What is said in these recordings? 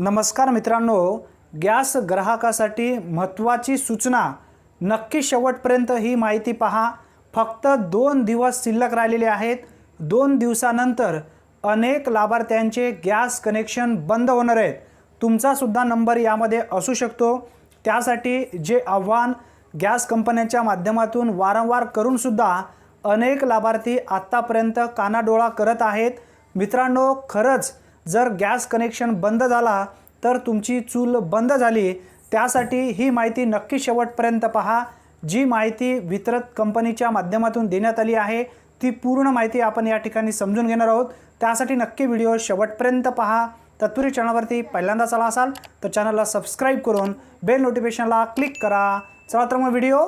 नमस्कार मित्रांनो गॅस ग्राहकासाठी महत्त्वाची सूचना. नक्की शेवटपर्यंत ही माहिती पहा. फक्त दोन दिवस शिल्लक राहिलेले आहेत. दोन दिवसानंतर अनेक लाभार्थ्यांचे गॅस कनेक्शन बंद होणार आहेत. तुमचासुद्धा नंबर यामध्ये असू शकतो. त्यासाठी जे आव्हान गॅस कंपन्यांच्या माध्यमातून वारंवार करूनसुद्धा अनेक लाभार्थी आत्तापर्यंत कानाडोळा करत आहेत. मित्रांनो खरंच जर गॅस कनेक्शन बंद झाला तर तुमची चूल बंद झाली त्यासाठी ही माहिती नक्की शेवटपर्यंत पहा. जी माहिती वितरक कंपनीच्या माध्यमातून देण्यात आली आहे ती पूर्ण माहिती आपण या ठिकाणी समजून घेणार आहोत. त्यासाठी नक्की व्हिडिओ शेवटपर्यंत पहा. तत्पुरी चॅनलवरती पहिल्यांदाच आला असाल तर चॅनलला सबस्क्राईब करून बेल नोटिफिकेशनला क्लिक करा. चला तर मग व्हिडिओ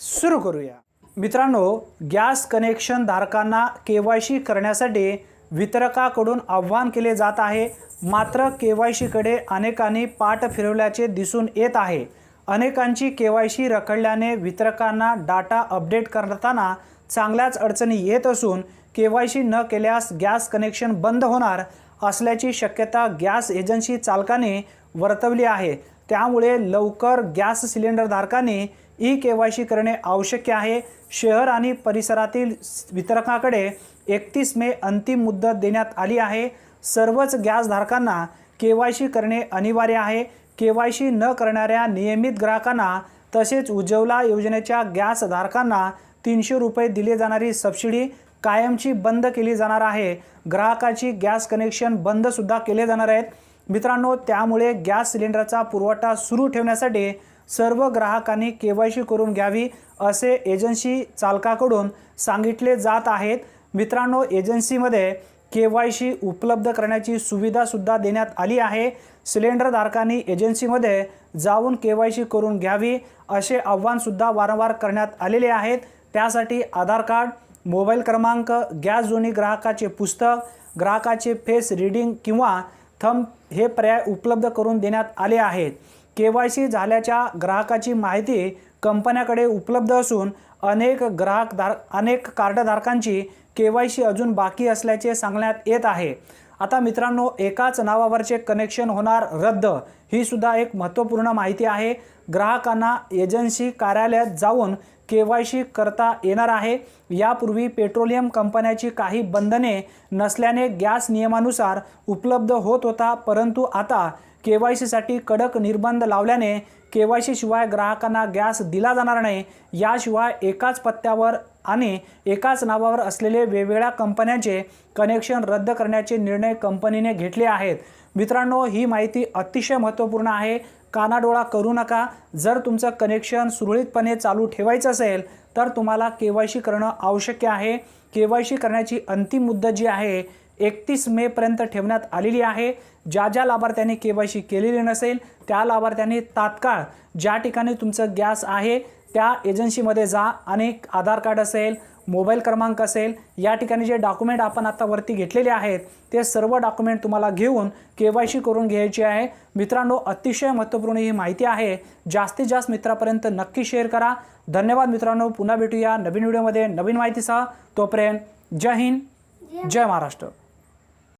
सुरू करूया. मित्रांनो गॅस कनेक्शन धारकांना के वाय सी करण्यासाठी वितरकाकडून आव्हान केले जात आहे. मात्र के वाय सीकडे अनेकांनी पाठ फिरवल्याचे दिसून येत आहे. अनेकांची के वाय सी रखडल्याने वितरकांना डाटा अपडेट करताना चांगल्याच अडचणी येत असून के वाय सी न केल्यास गॅस कनेक्शन बंद होणार असल्याची शक्यता गॅस एजन्सी चालकाने वर्तवली आहे. त्यामुळे लवकर गॅस सिलेंडरधारकांनी ई के वाय सी करणे आवश्यक आहे. शहर आणि परिसरातील वितरकाकडे एकतीस मे अंतिम मुदत देण्यात आली आहे. सर्वच गॅसधारकांना के वाय सी करणे अनिवार्य आहे. के वाय सी न करणाऱ्या नियमित ग्राहकांना तसेच उज्ज्वला योजनेच्या गॅसधारकांना तीनशे रुपये दिली जाणारी सबसिडी कायमची बंद केली जाणार आहे. ग्राहकाची गॅस कनेक्शन बंदसुद्धा केले जाणार आहेत. मित्रांनो त्यामुळे गॅस सिलेंडरचा पुरवठा सुरू ठेवण्यासाठी सर्व ग्राहकांनी के वाय सी करून घ्यावी असे एजन्सी चालकाकडून सांगितले जात आहेत. मित्रांनो एजन्सीमध्ये के वाय सी उपलब्ध करण्याची सुविधासुद्धा देण्यात आली आहे. सिलेंडरधारकांनी एजन्सीमध्ये जाऊन के वाय सी करून घ्यावी असे आव्हानसुद्धा वारंवार करण्यात आलेले आहेत. त्यासाठी आधार कार्ड मोबाईल क्रमांक गॅस जोनी ग्राहकाचे पुस्तक ग्राहकाचे फेस रीडिंग किंवा थंब हे पर्याय उपलब्ध करून देण्यात आले आहेत. के वाय सी झाल्याच्या ग्राहकाची माहिती कंपन्याकडे उपलब्ध असून अनेक ग्राहकधार अनेक कार्डधारकांची के वाय सी अजून बाकी असल्याचे सांगण्यात येत आहे. आता मित्रांनो एकाच नावावरचे कनेक्शन होणार रद्द. ही सुद्धा एक महत्त्वपूर्ण माहिती आहे. ग्राहकांना एजन्सी कार्यालयात जाऊन के वाय सी करता येणार आहे. यापूर्वी पेट्रोलियम कंपन्याची काही बंधने नसल्याने गॅस नियमानुसार उपलब्ध होत होता परंतु आता के वाय सीसाठी कडक निर्बंध लावल्याने के वाय सीशिवाय ग्राहकांना गॅस दिला जाणार नाही. याशिवाय एकाच पत्त्यावर आणि एकाच नावावर असलेले वेगवेगळ्या कंपन्यांचे कनेक्शन रद्द करण्याचे निर्णय कंपनीने घेतले आहेत. मित्रांनो ही माहिती अतिशय महत्त्वपूर्ण आहे. कानाडोळा करू नका. जर तुमचं कनेक्शन सुरळीतपणे चालू ठेवायचं असेल तर तुम्हाला के वाय सी करणं आवश्यक आहे. के वाय सी करण्याची अंतिम मुद्दत जी आहे एकतीस मेपर्यंत ठेवण्यात आलेली आहे. ज्या ज्या लाभार्थ्यांनी के वाय सी केलेली नसेल त्या लाभार्थ्यांनी तात्काळ ज्या ठिकाणी तुमचं गॅस आहे त्या एजन्सीमध्ये जा. आणि आधार कार्ड असेल मोबाईल क्रमांक असेल या ठिकाणी जे डॉक्युमेंट आपण आता वरती घेतलेले आहेत ते सर्व डॉक्युमेंट तुम्हाला घेऊन के वाय सी करून घ्यायची आहे. मित्रांनो अतिशय महत्त्वपूर्ण ही माहिती आहे. जास्तीत जास्त मित्रापर्यंत नक्की शेअर करा. धन्यवाद मित्रांनो. पुन्हा भेटूया नवीन व्हिडिओमध्ये नवीन माहितीसह. तोपर्यंत जय हिंद जय महाराष्ट्र.